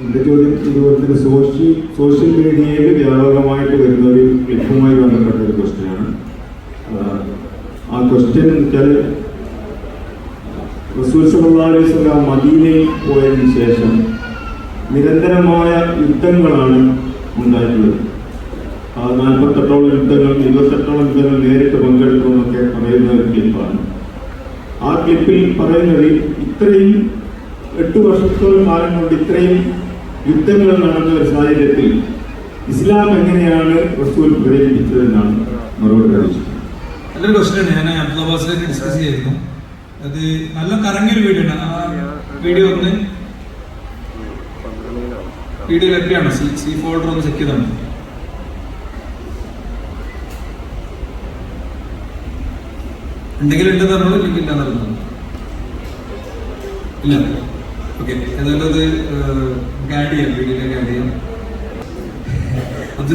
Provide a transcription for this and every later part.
എന്റെ ചോദ്യം ഇതുപോലെ തന്നെ സോഷ്യൽ സോഷ്യൽ മീഡിയയിൽ വ്യാപകമായിട്ട് വരുന്ന ഒരു ക്ലിപ്പുമായി ബന്ധപ്പെട്ട ഒരു ക്വസ്റ്റ്യനാണ്. ആ ക്വസ്റ്റ്യൻ വെച്ചാൽ റസൂൽ അലൈഹി വസല്ലം മദീനയിൽ പോയതിനു ശേഷം നിരന്തരമായ യുദ്ധങ്ങളാണ് ഉണ്ടായിട്ടുള്ളത്. ആ നാൽപ്പത്തെട്ടോളം യുദ്ധങ്ങൾ ഇരുപത്തെട്ടോളം യുദ്ധങ്ങൾ നേരിട്ട് പങ്കെടുക്കുമെന്നൊക്കെ പറയുന്ന ഒരു ക്ലിപ്പാണ്. ആ ക്ലിപ്പിൽ പറയുന്നത് ഇത്രയും എട്ട് വർഷത്തോളം കാലം കൊണ്ട് ഇത്രയും യുദ്ധങ്ങൾ നടന്ന ഒരു സാഹചര്യത്തിൽ ഇസ്ലാം എങ്ങനെയാണ് റസൂൽ പ്രേരിപ്പിച്ചതെന്നാണ് മറുപടി അറിയിച്ചത്. നല്ലൊരു ക്വസ്റ്റ്യൻ ഞാൻ അബ്ദുൽ ഡിസ്കസ് ചെയ്തിരുന്നു. അത് നല്ല കറങ്ങിയൊരു വീഡിയോ ആണ്. ആ വീഡിയോ ഒന്ന് വീഡിയോ ലഭ്യമാണ് സി സി ഫോൾഡർ ഒന്ന് ചെക്ക് ചെയ്താണ്? എന്തെങ്കിലും ഉണ്ടെന്ന് പറഞ്ഞു ഇല്ലെങ്കിൽ ഇല്ലാന്ന് ഇല്ല. ഓക്കെ ഏതായാലും അത് ഗാഡ് ചെയ്യാം. വീഡിയോയിലേക്ക് ആഡ് ചെയ്യാം.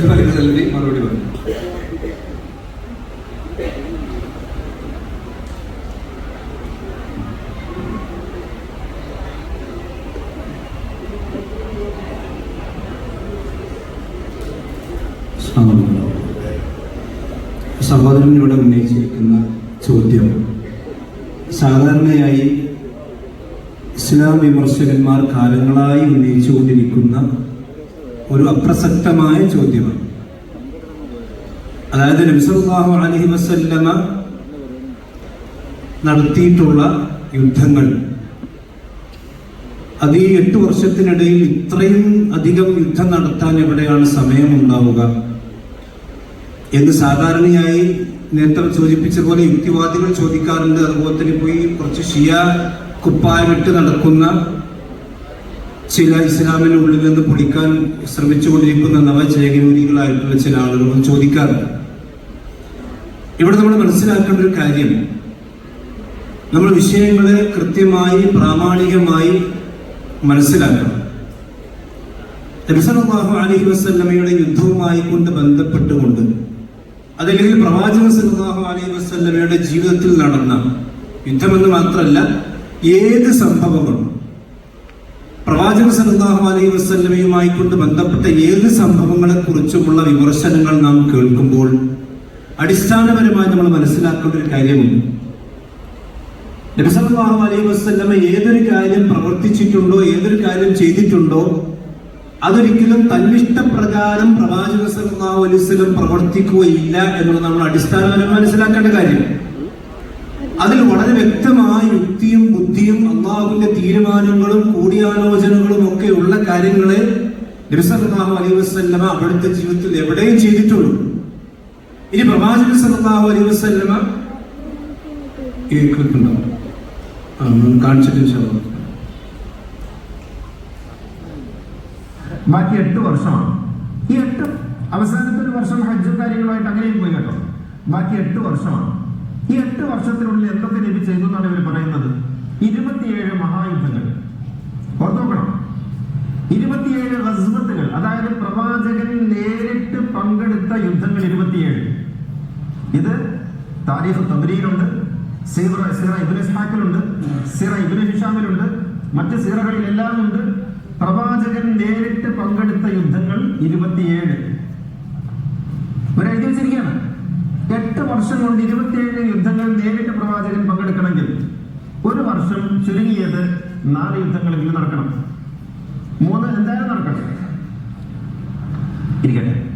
മലിക് സെൽവി മറുപടി പറഞ്ഞു സഹോദരൻ ഇവിടെ ഉന്നയിച്ചിരിക്കുന്ന ചോദ്യം സാധാരണയായി ഇസ്ലാം വിമർശകന്മാർ കാലങ്ങളായി ഉന്നയിച്ചുകൊണ്ടിരിക്കുന്ന ഒരു അപ്രസക്തമായ ചോദ്യമാണ്. അതായത് നബിസല്ലാഹു അലഹി വസല്ലമ നടത്തിയിട്ടുള്ള യുദ്ധങ്ങൾ. അത് ഈ എട്ട് വർഷത്തിനിടയിൽ ഇത്രയും അധികം യുദ്ധം നടത്താൻ എവിടെയാണ് സമയമുണ്ടാവുക? എന്ന് സാധാരണയായി നേരത്തെ സൂചിപ്പിച്ച പോലെ യുക്തിവാദികൾ ചോദിക്കാറുണ്ട്. അതുപോലെ തന്നെ പോയി കുറച്ച് ഷിയ കുപ്പായമിട്ട് നടക്കുന്ന ചില ഇസ്ലാമിന് ഉള്ളിൽ നിന്ന് പൊടിക്കാൻ ശ്രമിച്ചുകൊണ്ടിരിക്കുന്ന നവചേകരൂരികളായിട്ടുള്ള ചില ആളുകൾ ചോദിക്കാറുണ്ട്. ഇവിടെ നമ്മൾ മനസ്സിലാക്കേണ്ട ഒരു കാര്യം നമ്മൾ വിഷയങ്ങളെ കൃത്യമായി പ്രാമാണികമായി മനസ്സിലാക്കണം. നബിസലാഹു അലഹി വസ്ല്ലമയുടെ യുദ്ധവുമായി കൊണ്ട് ബന്ധപ്പെട്ടുകൊണ്ട് അതല്ലെങ്കിൽ പ്രവാചക സലാഹു അലൈഹി വസ്ല്ലമയുടെ ജീവിതത്തിൽ നടന്ന യുദ്ധമെന്ന് മാത്രമല്ല ഏത് സംഭവങ്ങളും പ്രവാചക സല്ലാഹു അലൈഹി വസ്ല്ലമയുമായി കൊണ്ട് ബന്ധപ്പെട്ട ഏത് സംഭവങ്ങളെ കുറിച്ചുമുള്ള വിമർശനങ്ങൾ നാം കേൾക്കുമ്പോൾ അടിസ്ഥാനപരമായി നമ്മൾ മനസ്സിലാക്കേണ്ട ഒരു കാര്യമുണ്ട്. നബിസല്ലാഹു അലൈഹി വസ്ല്ലമ ഏതൊരു കാര്യം പ്രവർത്തിച്ചിട്ടുണ്ടോ ഏതൊരു കാര്യം ചെയ്തിട്ടുണ്ടോ അതൊരിക്കലും തന്നിഷ്ടപ്രകാരം പ്രവാചക സല്ലല്ലാഹു അലൈഹി വസല്ലം പ്രവർത്തിക്കുകയില്ല എന്നുള്ളത് നമ്മൾ അടിസ്ഥാനപരമായി മനസ്സിലാക്കേണ്ട കാര്യം. അതിൽ വളരെ വ്യക്തമായ യുക്തിയും ബുദ്ധിയും അള്ളാഹുവിന്റെ തീരുമാനങ്ങളും കൂടിയാലോചനകളും ഒക്കെ ഉള്ള കാര്യങ്ങളെ നബിസല്ലാഹു അലൈഹി വസല്ലമ അവിടുത്തെ ജീവിതത്തിൽ എവിടെയും ചെയ്തിട്ടുള്ളൂ. ഇനി പ്രവാചക സല്ലല്ലാഹു അലൈഹി വസ്ല്ലമ കാണിച്ചിട്ട്. ബാക്കി എട്ട് വർഷമാണ്. ഈ എട്ട് അവസാനത്തെ ഒരു വർഷം ഹജ്ജും കാര്യങ്ങളുമായിട്ട് അങ്ങനെയും പോയി കേട്ടോ. ബാക്കി എട്ട് വർഷമാണ്. ഈ എട്ട് വർഷത്തിനുള്ളിൽ എന്തൊക്കെ നബി ചെയ്തു എന്നാണ് ഇവർ പറയുന്നത്? ഇരുപത്തിയേഴ് മഹായുദ്ധങ്ങൾ. ഓർത്തോക്കണം ഇരുപത്തിയേഴ് റസ്മത്തുകൾ അതായത് പ്രവാചകൻ നേരിട്ട് പങ്കെടുത്ത യുദ്ധങ്ങൾ ഇരുപത്തിയേഴ്. ഇത് താരിഫ് തബരിയിലുണ്ട് സീറ സീറ ഇബിൻ ഇസ്ഹാക്കിലുണ്ട് സീറ ഇബിൻ ഹിഷാമിലുണ്ട് മറ്റ് സീറകളിലെല്ലാം ഉണ്ട്. പ്രവാചകൻ നേരിട്ട് പങ്കെടുത്ത യുദ്ധങ്ങൾ ഇരുപത്തിയേഴ്. ഇവരെഴുതി വെച്ചിരിക്കുകയാണ്. എട്ട് വർഷം കൊണ്ട് ഇരുപത്തിയേഴ് യുദ്ധങ്ങൾ നേരിട്ട് പ്രവാചകൻ പങ്കെടുക്കണമെങ്കിൽ ഒരു വർഷം ചുരുങ്ങിയത് നാല് യുദ്ധങ്ങളെങ്കിലും നടക്കണം. മൂന്ന് എന്തായാലും നടക്കണം ഇരിക്കട്ടെ.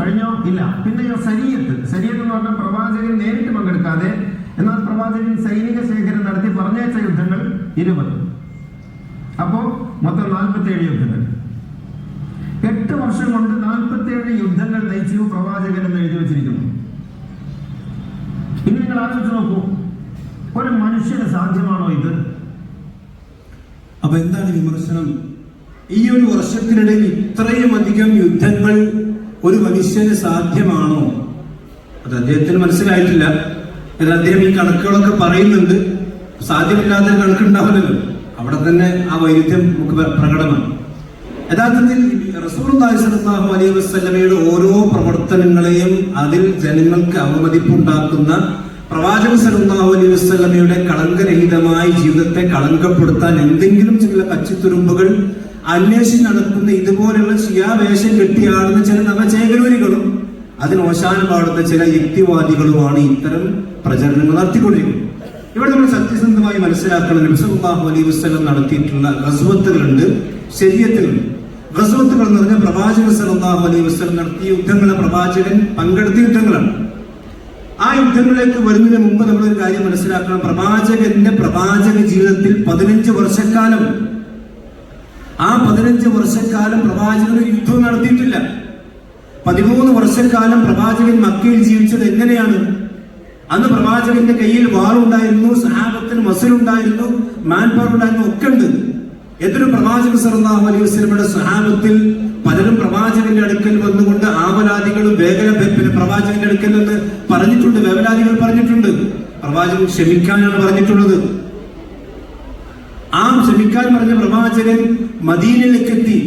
കഴിഞ്ഞോ? ഇല്ല. പിന്നെയോ സരീയത്ത് സരീയത്ത് എന്ന് പറഞ്ഞാൽ പ്രവാചകൻ നേരിട്ട് പങ്കെടുക്കാതെ എന്നാൽ പ്രവാചകൻ സൈനിക ശേഖരം നടത്തി പറഞ്ഞയച്ച യുദ്ധങ്ങൾ ഇരുപത്. അപ്പോ മൊത്തം നാൽപ്പത്തിയേഴ് യുദ്ധങ്ങൾ. എട്ട് വർഷം കൊണ്ട് നാൽപ്പത്തിയേഴ് യുദ്ധങ്ങൾ നയിച്ചു പ്രവാചകൻ എന്ന് എഴുതി വെച്ചിരിക്കുന്നു. ഇനി നിങ്ങൾ ആലോചിച്ച് നോക്കൂ. ഒരു മനുഷ്യന് സാധ്യമാണോ ഇത്? അപ്പൊ എന്താണ് വിമർശനം? ഈ ഒരു വർഷത്തിനിടയിൽ ഇത്രയും അധികം യുദ്ധങ്ങൾ ഒരു മനുഷ്യന് സാധ്യമാണോ? അത് അദ്ദേഹത്തിന് മനസ്സിലായിട്ടില്ല. എന്നാൽ അദ്ദേഹം ഈ കണക്കുകളൊക്കെ പറയുന്നുണ്ട്. സാധ്യമില്ലാത്ത കണക്കുണ്ടാവില്ലല്ലോ. അവിടെ തന്നെ ആ വൈരുദ്ധ്യം നമുക്ക് പ്രകടമാണ്. യഥാർത്ഥത്തിൽ റസൂലുള്ളാഹി സ്വല്ലല്ലാഹു അലൈഹി വസല്ലമയുടെ ഓരോ പ്രവർത്തനങ്ങളെയും അതിൽ ജനങ്ങൾക്ക് അവമതിപ്പുണ്ടാക്കുന്ന പ്രവാചകൻ സലാഹു അലൈഹി വസല്ലമയുടെ കളങ്കരഹിതമായ ജീവിതത്തെ കളങ്കപ്പെടുത്താൻ എന്തെങ്കിലും ചില കച്ചിത്തുരുമ്പുകൾ അന്വേഷിച്ച് നടത്തുന്ന ഇതുപോലെയുള്ള ശിയാവേഷം കെട്ടിയാടുന്ന ചില നവചേകരൂരികളും അതിന് ഓശാനം പാടുന്ന ചില യുക്തിവാദികളുമാണ് ഇത്തരം പ്രചരണങ്ങൾ നടത്തിക്കൊണ്ടിരിക്കുന്നത്. ഇവിടെ നമ്മൾ സത്യസന്ധമായി മനസ്സിലാക്കണം നബി സല്ലല്ലാഹു അലൈഹി വസല്ലം നടത്തിയിട്ടുള്ള റസ്വത്തുകളുണ്ട് ശരീരത്തിലുണ്ട്. ഗസ്വത്തുകൾ എന്ന് പറഞ്ഞാൽ പ്രവാചകൻ സലാഹു അലൈഹി വസ്ലം നടത്തിയ യുദ്ധങ്ങളെ പ്രവാചകൻ പങ്കെടുത്ത യുദ്ധങ്ങളാണ്. ആ യുദ്ധങ്ങളിലേക്ക് വരുന്നതിന് മുമ്പ് നമ്മളൊരു കാര്യം മനസ്സിലാക്കണം. പ്രവാചകന്റെ പ്രവാചക ജീവിതത്തിൽ പതിനഞ്ച് വർഷക്കാലം. ആ പതിനഞ്ച് വർഷക്കാലം പ്രവാചകൻ ഒരു യുദ്ധം നടത്തിയിട്ടില്ല. പതിമൂന്ന് വർഷക്കാലം പ്രവാചകൻ മക്കയിൽ ജീവിച്ചത് എങ്ങനെയാണ്? അന്ന് പ്രവാചകന്റെ കയ്യിൽ വാറുണ്ടായിരുന്നു സഹാബത്തിന് മസിലുണ്ടായിരുന്നു മാൻ പവർ ഉണ്ടായിരുന്നു ഒക്കെ ഉണ്ട്. എന്തൊരു പ്രവാചക സർന്നാമ അലൈഹി സ്വഹാനത്തിൽ പലരും പ്രവാചകന്റെ അടുക്കൽ വന്നുകൊണ്ട് ആവലാദികളും വേഗന പിന്നെ പ്രവാചകന്റെ അടുക്കൽ നിന്ന് പറഞ്ഞിട്ടുണ്ട് വേവലാദികൾ പറഞ്ഞിട്ടുണ്ട്. പ്രവാചകൻ ക്ഷമിക്കാനാണ് പറഞ്ഞിട്ടുള്ളത്. ആ ക്ഷമിക്കാൻ പറഞ്ഞ പ്രവാചകൻ മദീനയിലേക്ക് എത്തി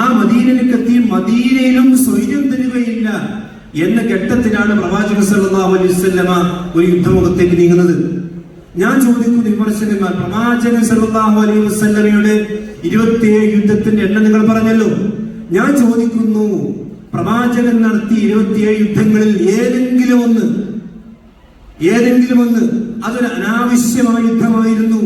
ആ മദീനയിലേക്ക് എത്തി മദീനയിലും സ്വൈര്യം തരികയില്ല എന്ന ഘട്ടത്തിലാണ് പ്രവാചകൻ സല്ലല്ലാഹു അലൈഹി ഒരു യുദ്ധമുഖത്തേക്ക് നീങ്ങുന്നത്. ഞാൻ ചോദിക്കുന്ന വിമർശനങ്ങൾ പ്രവാചകൻ സല്ലല്ലാഹു അലൈഹി വസല്ലമയുടെ ഇരുപത്തിയേഴ് യുദ്ധത്തിന്റെ എണ്ണം നിങ്ങൾ പറഞ്ഞല്ലോ. ഞാൻ ചോദിക്കുന്നു പ്രവാചകൻ നടത്തി ഇരുപത്തിയേഴ് യുദ്ധങ്ങളിൽ ഏതെങ്കിലും ഒന്ന് ഏതെങ്കിലും ഒന്ന് അതൊരു അനാവശ്യമായ യുദ്ധമായിരുന്നു.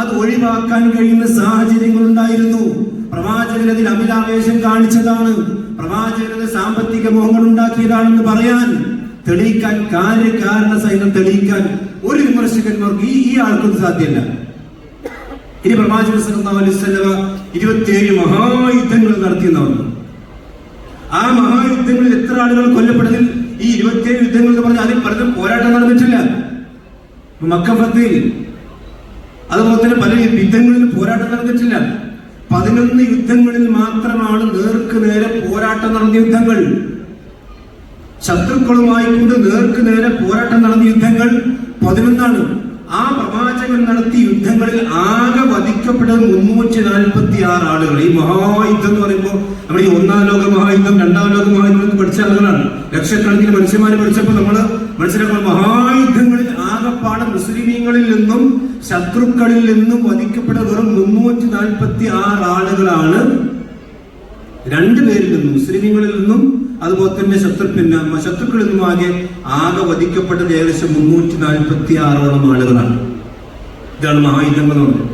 അത് ഒഴിവാക്കാൻ കഴിയുന്ന സാഹചര്യങ്ങൾ ഉണ്ടായിരുന്നു. പ്രവാചകൻ അതിൽ അമിതാവേശം കാണിച്ചതാണ്. പ്രവാചകന് സാമ്പത്തിക മോഹങ്ങൾ ഉണ്ടാക്കിയതാണെന്ന് പറയാൻ തെളിയിക്കാൻ കാര്യകാരണ സഹിതം തെളിയിക്കാൻ ഒരു വിമർശകന്മാർക്ക് ഈ ഈ ആൾക്കൊന്നും സാധ്യമല്ല. ഇനി പ്രവാചക വസല്ലമ ഇരുപത്തിയേഴ് മഹായുദ്ധങ്ങൾ നടത്തിയെന്നാണ്. ആ മഹായുദ്ധങ്ങളിൽ എത്ര ആളുകൾ കൊല്ലപ്പെട്ടതിൽ ഈ ഇരുപത്തിയേഴ് യുദ്ധങ്ങൾ എന്ന് പറഞ്ഞാൽ അതിൽ പലതും പോരാട്ടം നടന്നിട്ടില്ല. മക്കഫത്തിൽ മക്ക ഫത്തിൽ അതുപോലെ തന്നെ പല യുദ്ധങ്ങളിൽ പോരാട്ടം നടന്നിട്ടില്ല. പതിനൊന്ന് യുദ്ധങ്ങളിൽ മാത്രമാണ് നേർക്ക് നേരെ പോരാട്ടം നടന്ന യുദ്ധങ്ങൾ. ശത്രുക്കളുമായി കൊണ്ട് നേർക്ക് നേരെ പോരാട്ടം നടന്ന യുദ്ധങ്ങൾ പതിനൊന്നാണ്. ആ പ്രവാചകൻ നടത്തിയ യുദ്ധങ്ങളിൽ ആകെ വധിക്കപ്പെട്ടത് മുന്നൂറ്റി നാൽപ്പത്തി ആറ് ആളുകൾ. ഈ മഹായുദ്ധം എന്ന് പറയുമ്പോൾ നമ്മൾ ഈ ഒന്നാം ലോക മഹായുദ്ധം രണ്ടാം ലോക മഹായുദ്ധം പഠിച്ച ആളുകളാണ്. ലക്ഷക്കണക്കിന് മനുഷ്യന്മാരെ പഠിച്ചപ്പോൾ നമ്മൾ മനസ്സിലാക്കുന്ന മഹായുദ്ധങ്ങളിൽ ആകെപ്പാടെ മുസ്ലിമീങ്ങളിൽ നിന്നും ശത്രുക്കളിൽ നിന്നും വധിക്കപ്പെട്ട വെറും മുന്നൂറ്റി നാൽപ്പത്തി ആറ് ആളുകളാണ് രണ്ടുപേരിൽ നിന്നും മുസ്ലിമീങ്ങളിൽ നിന്നും അതുപോലെ തന്നെ ശത്രു പിന്നെ ശത്രുക്കളിൽ നിന്നും ആകെ ആകെ വധിക്കപ്പെട്ടത് ഏകദേശം മുന്നൂറ്റി നാൽപ്പത്തി ആറോളം ആളുകളാണ്. ഇതാണ് മഹായുദ്ധങ്ങൾ പറയുന്നത്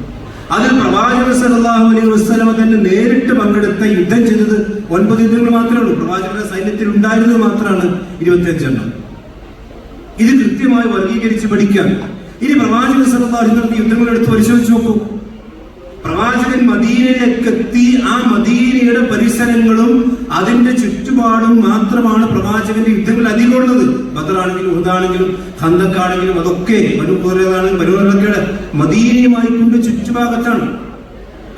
അതിൽ പ്രവാചകൻ സല്ലല്ലാഹു അലൈഹി വസല്ലമ തന്നെ നേരിട്ട് പങ്കെടുത്ത യുദ്ധം ചെയ്തത് ഒൻപത് യുദ്ധങ്ങൾ മാത്രമേ ഉള്ളൂ. പ്രവാചകന്റെ സൈന്യത്തിൽ ഉണ്ടായിരുന്നത് മാത്രമാണ് ഇരുപത്തിയഞ്ചെണ്ണം ഇത് കൃത്യമായി വർഗീകരിച്ച് പഠിക്കാം. ഇനി പ്രവാചകൻ വസല്ലം യുദ്ധങ്ങൾ എടുത്ത് പരിശോധിച്ച് നോക്കൂ. പ്രവാചകൻ മദീനയിലേക്ക് എത്തി ആ മദീനയുടെ പരിസരങ്ങളും അതിന്റെ ചുറ്റുപാടും മാത്രമാണ് പ്രവാചകന്റെ യുദ്ധങ്ങൾ അധികമുള്ളത് ബദറാണെങ്കിലും ഉഹദാണെങ്കിലും ഹന്തക്കാണെങ്കിലും അതൊക്കെ മനുപൂരൊക്കെ മദീനയുമായി കൊണ്ട് ചുറ്റുഭാഗത്താണ്.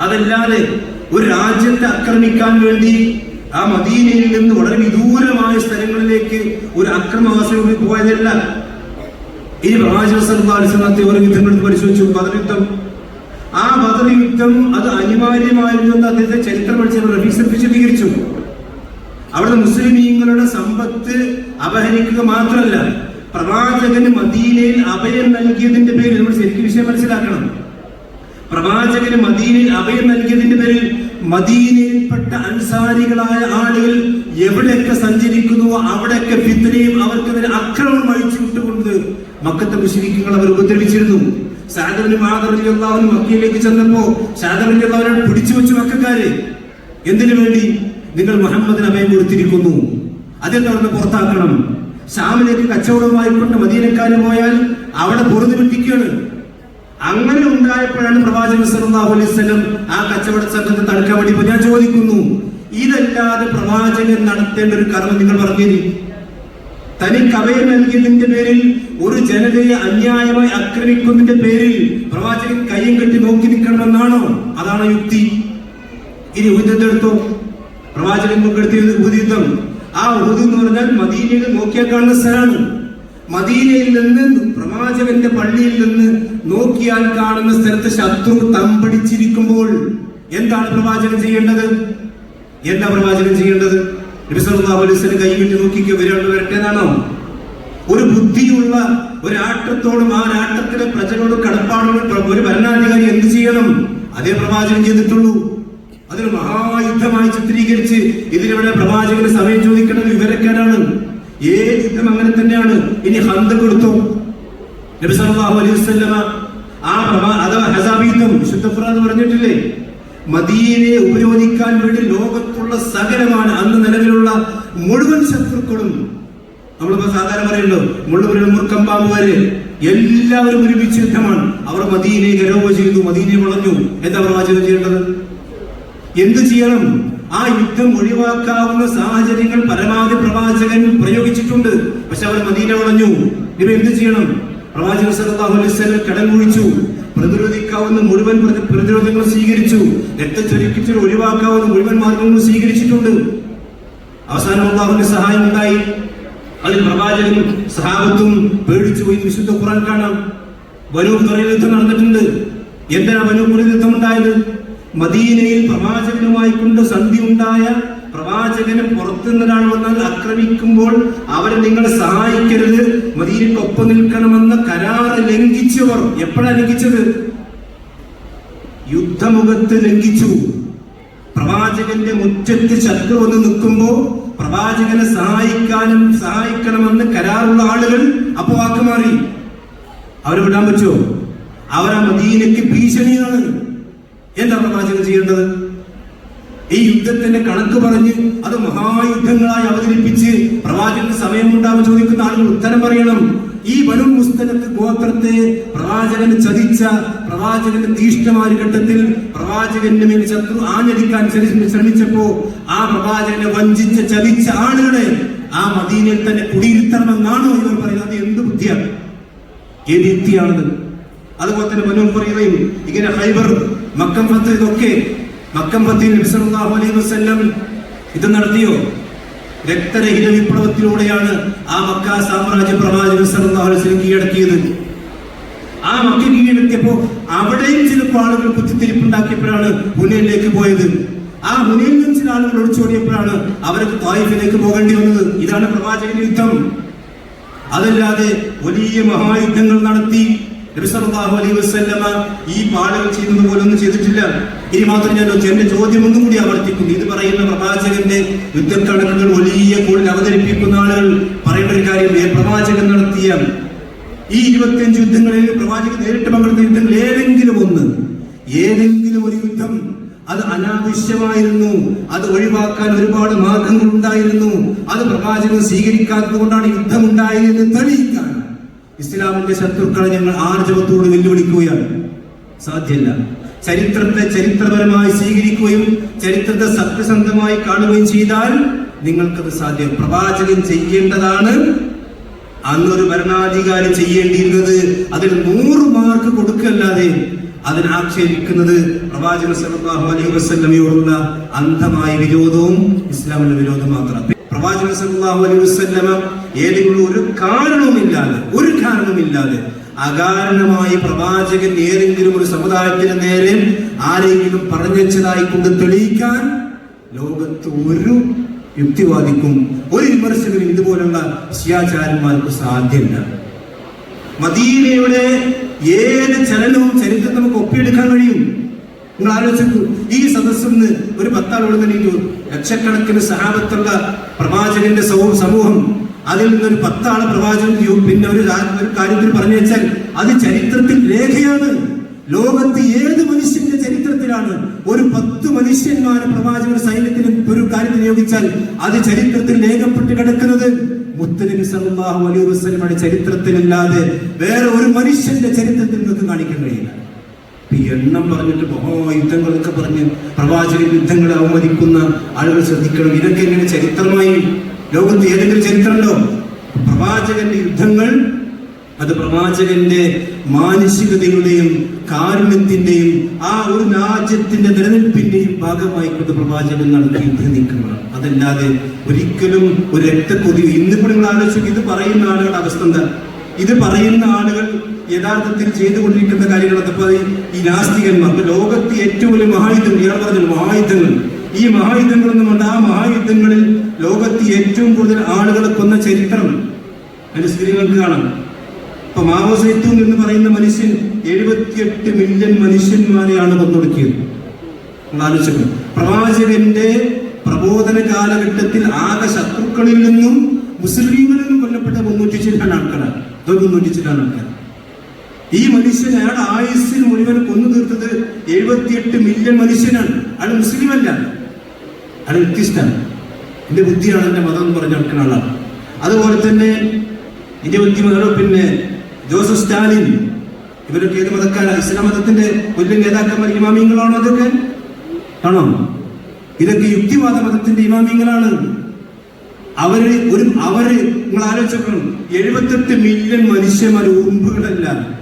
അതല്ലാതെ ഒരു രാജ്യത്തെ ആക്രമിക്കാൻ വേണ്ടി ആ മദീനയിൽ നിന്ന് വളരെ വിദൂരമായ സ്ഥലങ്ങളിലേക്ക് ഒരു അക്രമവാസികൾ പോയതല്ല. ഇനി പ്രവാചക വസല്ലമത്തെ ഓരോ യുദ്ധങ്ങൾ പരിശോധിച്ചു. ബദർ ആ ബദർ യുദ്ധം അത് അനിവാര്യമായിരുന്നു എന്ന് അദ്ദേഹത്തെ ചരിത്രം പഠിച്ചത് വിശദീകരിച്ചു. അവിടെ മുസ്ലിമീങ്ങളുടെ സമ്പത്ത് അപഹരിക്കുക മാത്രമല്ല പ്രവാചകന് മദീനയിൽ അഭയം നൽകിയതിന്റെ പേരിൽ നമ്മൾ ശരിക്കും വിഷയം മനസ്സിലാക്കണം. പ്രവാചകന് മദീനയിൽ അഭയം നൽകിയതിന്റെ പേരിൽ മദീനയിൽപ്പെട്ട അൻസാരികളായ ആളുകൾ എവിടെയൊക്കെ സഞ്ചരിക്കുന്നുവോ അവിടെയൊക്കെ ഫിത്തനെയും അവർക്കെതിരെ അക്രമം അഴിച്ചു വിട്ടുകൊണ്ട് മക്കത്തെ മുസ്ലിമീങ്ങൾ അവർ ഉപദ്രവിച്ചിരുന്നു. സാദറിന് മാതറിയാവുന്ന മക്കയിലേക്ക് ചെന്നപ്പോ സാദറിന്റെ അവരോട് പിടിച്ചു വെച്ചു മക്കാര് എന്തിനു വേണ്ടി നിങ്ങൾ മുഹമ്മദിന് അഭയം കൊടുത്തിരിക്കുന്നു? അതെന്താ പറഞ്ഞ് പുറത്താക്കണം? ഷാമിലേക്ക് കച്ചവടവുമായി കൊണ്ട് മദീനക്കാരൻ പോയാൽ അവിടെ പൊറുതി വിട്ടിക്കുകയാണ് അങ്ങനെ ഉണ്ടായപ്പോഴാണ് പ്രവാചകൻ സല്ലല്ലാഹു അലൈഹി വസല്ലം ആ കച്ചവട സംഘത്തെ തടുക്കാൻ വേണ്ടി ഞാൻ ചോദിക്കുന്നു. ഇതല്ലാതെ പ്രവാചകൻ നടത്തേണ്ട ഒരു കർമ്മം നിങ്ങൾ പറഞ്ഞു തനിക്ക് അഭയം നൽകിയതിന്റെ പേരിൽ ഒരു ജനതയെ അന്യായമായി ആക്രമിക്കുന്നതിന്റെ പേരിൽ പ്രവാചകൻ കയ്യും കെട്ടി നോക്കി നിൽക്കണമെന്നാണോ? അതാണ് യുക്തി. ഇനി ഉദ്യത്തെടുത്തോ പ്രവാചകൻ പങ്കെടുത്തിയത് ഉഹുദ് ആ ഉഹുദ് എന്ന് പറഞ്ഞാൽ മദീനയിൽ നോക്കിയാൽ കാണുന്ന സ്ഥലമാണ്. മദീനയിൽ നിന്ന് പ്രവാചകന്റെ പള്ളിയിൽ നിന്ന് നോക്കിയാൽ കാണുന്ന സ്ഥലത്ത് ശത്രു തമ്പടിച്ചിരിക്കുമ്പോൾ എന്താണ് പ്രവാചകൻ ചെയ്യേണ്ടത്? എന്താ പ്രവാചകൻ ചെയ്യേണ്ടത്? നബി കൈവിട്ട് നോക്കിക്കോ വരാണ്ട് വരട്ടെ എന്നാണോ? ഒരു ബുദ്ധിയുള്ള ഒരാട്ടത്തോടും ആ രാഷ്ട്രത്തിലെ പ്രജകളോട് കടപ്പാടോടും ഒരു ഭരണാധികാരി എന്ത് ചെയ്യണം? അതേ പ്രവാചകൻ ചെയ്തിട്ടുള്ളൂ. അതൊരു മഹായുദ്ധമായി ചിത്രീകരിച്ച് ഇതിനിവിടെ പ്രവാചകന് സമയം ചോദിക്കേണ്ടത് വിവരക്കേടാണ്. ഏത് യുദ്ധം അങ്ങനെ തന്നെയാണ്. ഇനി ഹന്ത കൊടുത്തു? നബി സല്ലല്ലാഹു അലൈഹി വസല്ലമ ആ പ്രവാ അഥവാ ഹസാബ് യുദ്ധം പറഞ്ഞിട്ടില്ലേ? മദീനയെ ഉപരോധിക്കാൻ വേണ്ടി ലോകത്തുള്ള സകലമാണ് അന്ന് നിലവിലുള്ള മുഴുവൻ ശത്രുക്കളും. നമ്മളിപ്പോ സാധാരണ പറയുമല്ലോ മുള്ളുപുരം മുർക്കമ്പാമ്പുകാര് വരെ എല്ലാവരും ഒരുമിച്ച് യുദ്ധമാണ്. അവർ മദീനെ ഗരവ് ചെയ്തു മദീനെ വളഞ്ഞു. എന്താ പ്രവാചകം ചെയ്യേണ്ടത്? എന്ത് ചെയ്യണം? ആ യുദ്ധം ഒഴിവാക്കാവുന്ന സാഹചര്യങ്ങൾ പരമാവധി പ്രവാചകൻ പ്രയോഗിച്ചിട്ടുണ്ട്. പക്ഷെ അവർ മദീന വളഞ്ഞു. ഇവ എന്ത് ചെയ്യണം? പ്രവാചകൻ വസല്ലം കടം കുഴിച്ചു പ്രതിരോധിക്കാവുന്ന മുഴുവൻ പ്രതി- പ്രതിരോധങ്ങൾ സ്വീകരിച്ചു. രക്തച്ചൊരിക്കൽ ഒഴിവാക്കാവുന്ന മുഴുവൻ മാർഗങ്ങളും സ്വീകരിച്ചിട്ടുണ്ട്. അവസാനം അള്ളാഹുവിന്റെ സഹായം ഉണ്ടായി. അതിൽ പ്രവാചകനും സഹാബത്തും പേടിച്ചു പോയി. വിശുദ്ധ ഖുറാൻ കാണാം. വനൂർ തുറയിൽ യുദ്ധം നടന്നിട്ടുണ്ട്. എന്താണ് വനൂർ യുദ്ധം ഉണ്ടായത്? മദീനയിൽ പ്രവാചകനുമായി കൊണ്ട് സന്ധി ഉണ്ടായ പ്രവാചകന് പുറത്തുനിന്നൊരാൾ വന്നാൽ ആക്രമിക്കുമ്പോൾ അവരെ നിങ്ങൾ സഹായിക്കരുത്. മദീനക്കൊപ്പം നിൽക്കണമെന്ന കരാറ് ലംഘിച്ചവർ എപ്പോഴാണ് ലംഘിച്ചത്? യുദ്ധമുഖത്ത് ലംഘിച്ചു. പ്രവാചകന്റെ മുറ്റത്ത് ശത്രു വന്ന് നിൽക്കുമ്പോ പ്രവാചകനെ സഹായിക്കാനും സഹായിക്കണമെന്ന് കരാറുള്ള ആളുകൾ അപ്പോ വാക്ക് മാറി. അവരെ വിടാൻ പറ്റുമോ? അവരാ മദീനയ്ക്ക് ഭീഷണിയാണ്. എന്താ പ്രവാചകൻ ചെയ്യേണ്ടത്? ഈ യുദ്ധത്തിന്റെ കണക്ക് പറഞ്ഞ് അത് മഹായുദ്ധങ്ങളായി അവതരിപ്പിച്ച് പ്രവാചകന് സമയമുണ്ടാവും ചോദിക്കുന്ന ആളുകൾ ഉത്തരം പറയണം. ഈ വരും മുസ്തലത്ത് ഗോത്രത്തെ പ്രവാചകന് ചതിച്ച പ്രവാചകന് തീഷ്ണമായ ഘട്ടത്തിൽ പ്രവാചകന്റെ മേൽ ശത്രു ആഞ്ഞടിക്കാൻ ശ്രമി- ശ്രമിച്ചപ്പോ ആ പ്രവാചകനെ വഞ്ചിച്ച ചതിച്ച ആളുകളെ ആ മദീനയിൽ തന്നെ കുടിയിരുത്തണമെന്നാണോ ഇവർ പറയുന്നത്? എന്ത് ബുദ്ധിയാണ്? ഏത് യുക്തിയാണത്? അതുപോലെ തന്നെ മനോഹർ പറയുകയും ഇങ്ങനെ ഹൈബർ മക്കം ഇതൊക്കെ മക്കം ഫത്തിൽ അലൈഹി വസല്ലം ഇത് നടത്തിയോ? രക്തരഹിത വിപ്ലവത്തിലൂടെയാണ് ആ മക്ക സാമ്രാജ്യ പ്രവാചകൻ അലൈഹി കീഴടക്കിയത്. ആ മക്ക കീഴടക്കിയപ്പോ അവിടെയും ചിലപ്പോൾ ആളുകൾ കുത്തിത്തിരിപ്പുണ്ടാക്കിയപ്പോഴാണ് ഹുനയിലേക്ക് പോയത്. ആ ഹുനയിൽ നിന്ന് ചില ആളുകൾ ഒളിച്ചോടിയപ്പോഴാണ് അവർക്ക് തായിഫിലേക്ക് പോകേണ്ടി വന്നത്. ഇതാണ് പ്രവാചകന്റെ യുദ്ധം. അതല്ലാതെ വലിയ മഹായുദ്ധങ്ങൾ നടത്തി ഈ പാടുകൾ ചെയ്യുന്നത് പോലെ ഒന്നും ചെയ്തിട്ടില്ല. ഇനി മാത്രം ഞാൻ എന്റെ ചോദ്യം ഒന്നും കൂടി ആവർത്തിക്കുന്നു ഇത് പറയുന്ന പ്രവാചകന്റെ യുദ്ധക്കണക്കുകൾ വലിയ കൂടുതൽ അവതരിപ്പിക്കുന്ന ആളുകൾ പറയേണ്ട ഒരു കാര്യം പ്രവാചകൻ നടത്തിയ ഈ ഇരുപത്തിയഞ്ച് യുദ്ധങ്ങളിൽ പ്രവാചകൻ നേരിട്ട് പങ്കെടുത്ത യുദ്ധങ്ങൾ ഏതെങ്കിലും ഒന്ന് ഏതെങ്കിലും ഒരു യുദ്ധം അത് അനാവശ്യമായിരുന്നു അത് ഒഴിവാക്കാൻ ഒരുപാട് മാർഗങ്ങൾ ഉണ്ടായിരുന്നു അത് പ്രവാചകൻ സ്വീകരിക്കാത്തത് കൊണ്ടാണ് യുദ്ധം ഉണ്ടായതെന്ന് തെളിയിക്കാൻ ഇസ്ലാമിന്റെ ശത്രുക്കളെ ഞങ്ങൾ ആർജവത്തോട് വെല്ലുവിളിക്കുകയാണ്. സാധ്യല്ല. ചരിത്രത്തെ ചരിത്രപരമായി സ്വീകരിക്കുകയും ചരിത്രത്തെ സത്യസന്ധമായി കാണുകയും ചെയ്താൽ നിങ്ങൾക്കത് സാധ്യം. പ്രവാചകൻ ചെയ്യേണ്ടതാണ് അന്നൊരു ഭരണാധികാരി ചെയ്യേണ്ടിയിരുന്നത്. അതിന് നൂറ് മാർക്ക് കൊടുക്കല്ലാതെ അതിനെ ആക്ഷേപിക്കുന്നത് പ്രവാചക സല്ലല്ലാഹു അലൈഹി വസ്ലമയോടുള്ള അന്ധമായ വിരോധവും ഇസ്ലാമിന്റെ വിരോധം മാത്രം. പ്രവാചക സല്ലല്ലാഹു അലൈഹി വസല്ലമ ഏതെങ്കിലും ഒരു കാരണവുമില്ലാതെ ഒരു കാരണവുമില്ലാതെ അകാരണമായി പ്രവാചകൻ ഏതെങ്കിലും ഒരു സമുദായത്തിന് നേരെ ആരെങ്കിലും പറഞ്ഞതായി കൊണ്ട് തെളിയിക്കാൻ ലോകത്ത് ഒരു യുക്തിവാദിക്കും ഒരു വിമർശകനും ഇതുപോലുള്ള ശിയാചാരന്മാർക്ക് സാധ്യമല്ല മദീനയുടെ ഏത് ചലനവും ചരിത്രം നമുക്ക് ഒപ്പിയെടുക്കാൻ കഴിയും? നിങ്ങൾ ആലോചിച്ചു ഈ സദസ്സിൽ നിന്ന് ഒരു പത്താളോട് തന്നെ ലക്ഷക്കണക്കിന് സഹാബത്തുള്ള പ്രവാചകന്റെ സമൂഹം അതിൽ നിന്നൊരു പത്താൾ പ്രവാചകൻ പിന്നെ ഒരു ഒരു കാര്യത്തിൽ പറഞ്ഞു വെച്ചാൽ അത് ചരിത്രത്തിൽ രേഖയാണ്. ലോകത്ത് ഏത് മനുഷ്യന്റെ ചരിത്രത്തിലാണ് ഒരു പത്ത് മനുഷ്യന്മാരെ പ്രവാചകൻ സൈന്യത്തിന് ഒരു കാര്യം നിയോഗിച്ചാൽ അത് ചരിത്രത്തിൽ രേഖപ്പെട്ട് കിടക്കുന്നത്? മുത്തലിബി സല്ലല്ലാഹു അലൈഹി വസ്ലമയുടെ ചരിത്രത്തിലല്ലാതെ വേറെ ഒരു മനുഷ്യന്റെ ചരിത്രത്തിൽ നിങ്ങൾക്ക് കാണിക്കാൻ കഴിയില്ല. എണ്ണം പറഞ്ഞിട്ട് മഹായുദ്ധങ്ങളൊക്കെ പറഞ്ഞ് പ്രവാചക യുദ്ധങ്ങളെ അവമതിക്കുന്ന ആളുകൾ ശ്രദ്ധിക്കണം. ഇതൊക്കെ എങ്ങനെ ചരിത്രമായി? ലോകത്ത് ഏതെങ്കിലും ചരിത്രമുണ്ടോ? പ്രവാചകന്റെ യുദ്ധങ്ങൾ അത് പ്രവാചകന്റെ മാനുഷികതയുടെയും കാരുണ്യത്തിന്റെയും ആ ഒരു രാജ്യത്തിന്റെ നിലനിൽപ്പിന്റെയും ഭാഗമായിക്കൊണ്ട് പ്രവാചകൻ നടത്തിയ യുദ്ധ നീക്കങ്ങളാണ് അതല്ലാതെ ഒരിക്കലും ഒരു രക്തക്കൊതി ഇന്നിപ്പോൾ നിങ്ങൾ ആലോചിച്ചു ഇത് പറയുന്ന ആളുകളുടെ അവസ്ഥ എന്താ? ഇത് പറയുന്ന ആളുകൾ യഥാർത്ഥത്തിൽ ചെയ്തുകൊണ്ടിരിക്കുന്ന കാര്യങ്ങളൊക്കെ ഇപ്പൊ ഈ- നാസ്തികന്മാർ ലോകത്ത് ഏറ്റവും വലിയ മഹായുദ്ധങ്ങൾ ഇയാൾ പറഞ്ഞു മഹായുദ്ധങ്ങൾ. ഈ മഹായുദ്ധങ്ങളൊന്നും ഉണ്ട് ആ മഹായുദ്ധങ്ങളിൽ ലോകത്ത് ഏറ്റവും കൂടുതൽ ആളുകളെ കൊന്ന ചരിത്രം. അതിന്റെ സ്ത്രീകൾക്ക് കാണാം. ഇപ്പൊ മാവോ സൈത്തൂൻ എന്ന് പറയുന്ന മനുഷ്യൻ എഴുപത്തിയെട്ട് മില്യൺ മനുഷ്യന്മാരെയാണ് കൊന്നൊടുക്കിയത്. ആലോചിക്കും പ്രവാചകന്റെ പ്രബോധന കാലഘട്ടത്തിൽ ആകെ ശത്രുക്കളിൽ നിന്നും മുസ്ലിങ്ങളിൽ നിന്നും കൊല്ലപ്പെട്ട മുന്നൂറ്റി ചില്ലാൻ ആൾക്കാരാണ്. മുന്നൂറ്റി ചില്ലാൻ ആൾക്കാർ ഈ മനുഷ്യൻ അയാൾ ആയുസ്സിൽ മുഴുവൻ കൊന്നു തീർത്തത് എഴുപത്തിയെട്ട് മില്യൺ മനുഷ്യനാണ്. അയാൾ മുസ്ലിം അല്ല അയാൾ വ്യത്യസ്തമാണ് എന്റെ ബുദ്ധിയാണ് എന്റെ മതം എന്ന് പറഞ്ഞ നടക്കുന്ന ആളാണ്. അതുപോലെ തന്നെ ഇരുപത്തി പിന്നെ ജോസഫ് സ്റ്റാലിൻ ഇവരൊക്കെ ഏത് മതക്കാരാണ്? ഇസ്ലാം മതത്തിന്റെ വലിയ നേതാക്കന്മാർ ഇമാമിങ്ങളാണോ അതൊക്കെ ആണോ? ഇതൊക്കെ യുക്തിവാദ മതത്തിന്റെ ഇമാമിങ്ങളാണ്. അവർ ഒരു അവർ നിങ്ങൾ ആലോചിക്കണം എഴുപത്തെട്ട് മില്യൺ മനുഷ്യന്മാർ ഉറുമ്പുകളല്ല.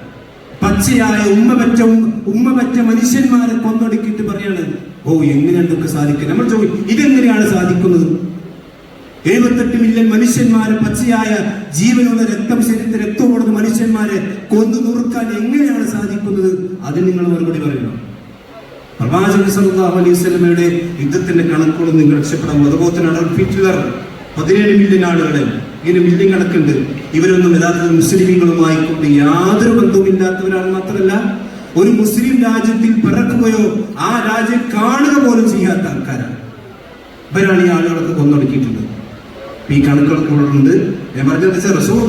പച്ചയായ ഉമ്മ പറ്റ ഉമ്മ മനുഷ്യന്മാരെ കൊന്നൊടുക്കിയിട്ട് പറയാണ് ഓ എങ്ങനെയാണ് സാധിക്കുക? നമ്മൾ ചോദിക്കും ഇതെങ്ങനെയാണ് സാധിക്കുന്നത്? എഴുപത്തെട്ട് മില്യൺ മനുഷ്യന്മാരെ പച്ചയായ ജീവനുള്ള രക്തം ശരീരത്തിൽ രക്തമോടുന്ന മനുഷ്യന്മാരെ കൊന്നു നുറുക്കാൻ എങ്ങനെയാണ് സാധിക്കുന്നത്? അത് നിങ്ങൾ മറുപടി പറയണം. പ്രവാചക സല്ലല്ലാഹു അലൈഹി സ്വലമയുടെ യുദ്ധത്തിന്റെ കണക്കുകളും നിങ്ങൾ രക്ഷപ്പെടാം അതുപോലെ തന്നെ പതിനേഴ് മില്യൺ ആളുകളെ ഇങ്ങനെ ബിൽഡിംഗ് അടക്കുന്നുണ്ട് ഇവരൊന്നും യഥാർത്ഥത്തിൽ മുസ്ലിമുകളുമായി കൊണ്ട് യാതൊരു ബന്ധവുമില്ലാത്തവരാണ് മാത്രമല്ല ഒരു മുസ്ലിം രാജ്യത്തിൽ പിറക്കുകയോ ആ രാജ്യം കാണുക പോലും ചെയ്യാത്ത ആൾക്കാരാണ്. ഇവരാണ് ഈ ആളുകളൊക്കെ കൊന്നൊടുക്കിയിട്ടുള്ളത്. ഈ കണക്കുകളൊക്കെ ഉണ്ട് ഞാൻ പറഞ്ഞത് റസൂൽ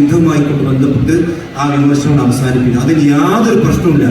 യുദ്ധവുമായി കൊണ്ട് ബന്ധപ്പെട്ട് ആ വിമർശനം അവസാനിപ്പിക്കും അതിൽ യാതൊരു പ്രശ്നവുമില്ല.